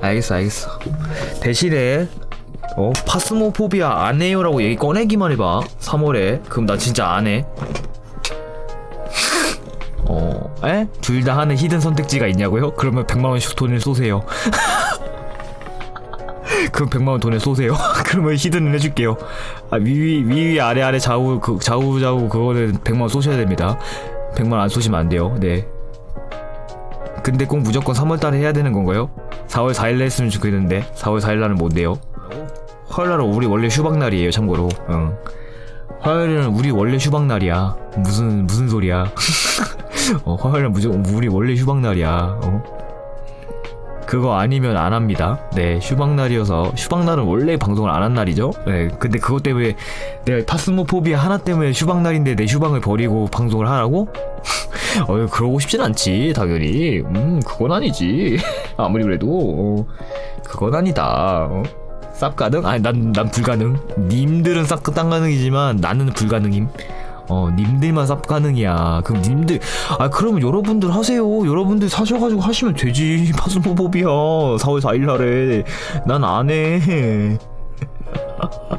알겠어 알겠어. 대신에 어 파스모포비아 안 해요라고 얘기 꺼내기만 해봐. 3월에. 그럼 나 진짜 안해. 어 에? 둘 다 하는 히든 선택지가 있냐고요? 그러면 100만원 돈을 쏘세요. 그럼 100만원 돈을 쏘세요. 그러면 히든을 해줄게요. 아 위위 위위 아래 아래 좌우 그 좌우 좌우 그거는 100만원 쏘셔야 됩니다. 100만원 안 쏘시면 안 돼요. 네. 근데 꼭 무조건 3월달에 해야 되는 건가요? 4월 4일날 했으면 좋겠는데 4월 4일날은 못돼요. 화요일날은 우리 원래 휴방날이에요 참고로. 응. 화요일은 우리 원래 휴방날이야. 무슨 무슨 소리야? 어, 화요일은 무조건 우리 원래 휴방날이야. 어? 그거 아니면 안 합니다. 네 휴방날이어서 휴방날은 원래 방송을 안 한 날이죠. 네 근데 그것 때문에 내가 파스모포비아 하나 때문에 휴방날인데 내 휴방을 버리고 방송을 하라고? 어, 그러고 싶진 않지, 당연히. 음, 그건 아니지. 아무리 그래도, 어, 그건 아니다. 어? 쌉 가능? 아니, 난, 난 불가능. 님들은 쌉땅 가능이지만 나는 불가능임. 어, 님들만 쌉 가능이야. 그럼 님들, 아, 그러면 여러분들 하세요. 여러분들 사셔가지고 하시면 되지. 파스모법이야. 4월 4일 날에. 난 안 해.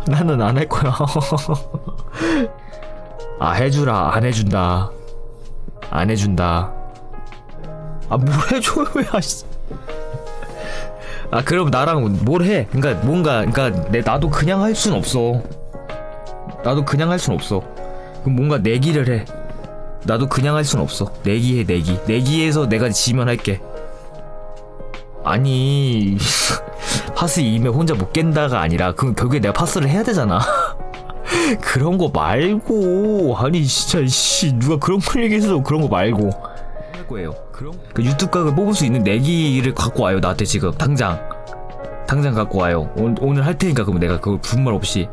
나는 안 할 거야. 아, 해주라. 안 해준다. 안 해준다. 아, 뭘 해줘요, 야, 씨. 아, 그럼 나랑 뭘 해? 그니까, 뭔가, 그니까, 내, 나도 그냥 할 순 없어. 나도 그냥 할 순 없어. 그럼 뭔가 내기를 해. 나도 그냥 할 순 없어. 내기해, 내기. 내기해서 내가 지면 할게. 아니, 파스 이임에 혼자 못 깬다가 아니라, 그럼 결국에 내가 파스를 해야 되잖아. 그런 거 말고. 아니 진짜 씨 누가 그런 걸 얘기했어 그런 거 말고. 할 거예요. 그럼? 그 유튜브 각을 뽑을 수 있는 내기를 갖고 와요 나한테 지금. 당장. 당장 갖고 와요. 오, 오늘 할 테니까 그럼 내가 그걸 분말 없이.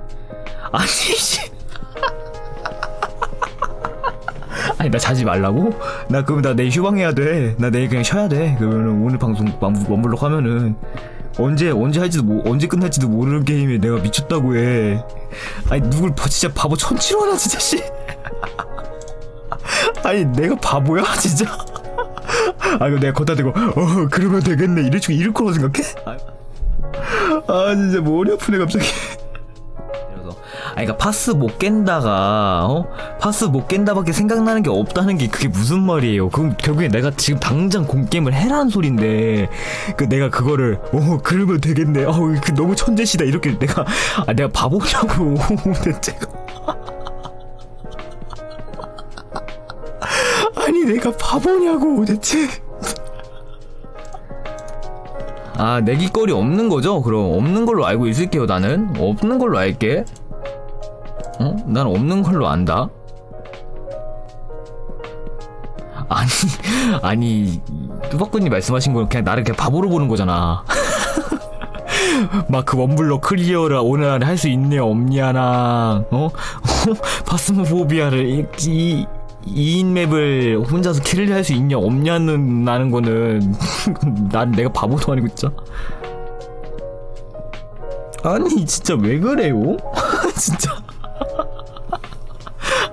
아니 씨. 아니 나 자지 말라고? 나 그럼 나 내일 휴방해야 돼 나 내일 그냥 쉬어야 돼. 그러면 오늘 방송 원블록 하면은 언제 언제 할지도 모, 언제 끝날지도 모르는 게임에 내가 미쳤다고 해. 아니 누굴 봐, 진짜 바보 천치로 하나 진짜 씨. 아니 내가 바보야 진짜. 아 이거 내가 걷다 대고 어 그러면 되겠네 이럴 줄 이럴 거라고 생각해? 아 진짜 머리 아프네 갑자기. 그러니까 파스 못 깬다가 어 파스 못 깬다밖에 생각나는 게 없다는 게 그게 무슨 말이에요? 그럼 결국에 내가 지금 당장 공 게임을 해라는 소린데 그 내가 그거를 어 그러면 되겠네. 어 그 너무 천재시다 이렇게 내가 아 내가 바보냐고 대체. 아니 내가 바보냐고 대체. 아 내기거리 없는 거죠? 그럼 없는 걸로 알고 있을게요 나는 없는 걸로 알게 어? 난 없는 걸로 안다 아니 아니 뚜바꾸님 말씀하신 건 그냥 나를 그냥 바보로 보는 거잖아 막 그 원블럭 클리어를 오늘 안에 할 수 있냐 없냐나 어? 파스모포비아를 이, 이 2인 맵을 혼자서 킬을 할 수 있냐 없냐는 나는 거는 난 내가 바보도 아니고 진짜 아니 진짜 왜 그래요? 진짜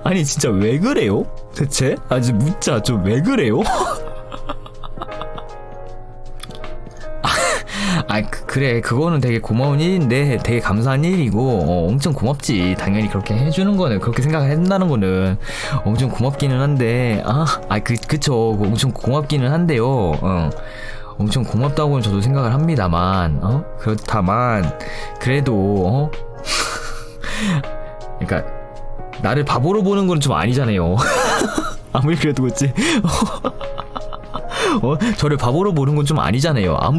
아니 진짜 왜 그래요? 대체? 아직 묻자 좀 왜 그래요? 아 그, 그래 그거는 되게 고마운 일인데 되게 감사한 일이고 어, 엄청 고맙지 당연히 그렇게 해주는 거는 그렇게 생각한다는 거는 엄청 고맙기는 한데 아아그 그쵸 엄청 고맙기는 한데요 어. 엄청 고맙다고는 저도 생각을 합니다만 어 그렇다만 그래도 어 그러니까 나를 바보로 보는 건 좀 아니잖아요. 아무리 그래도 그렇지 어 저를 바보로 보는 건 좀 아니잖아요. 아무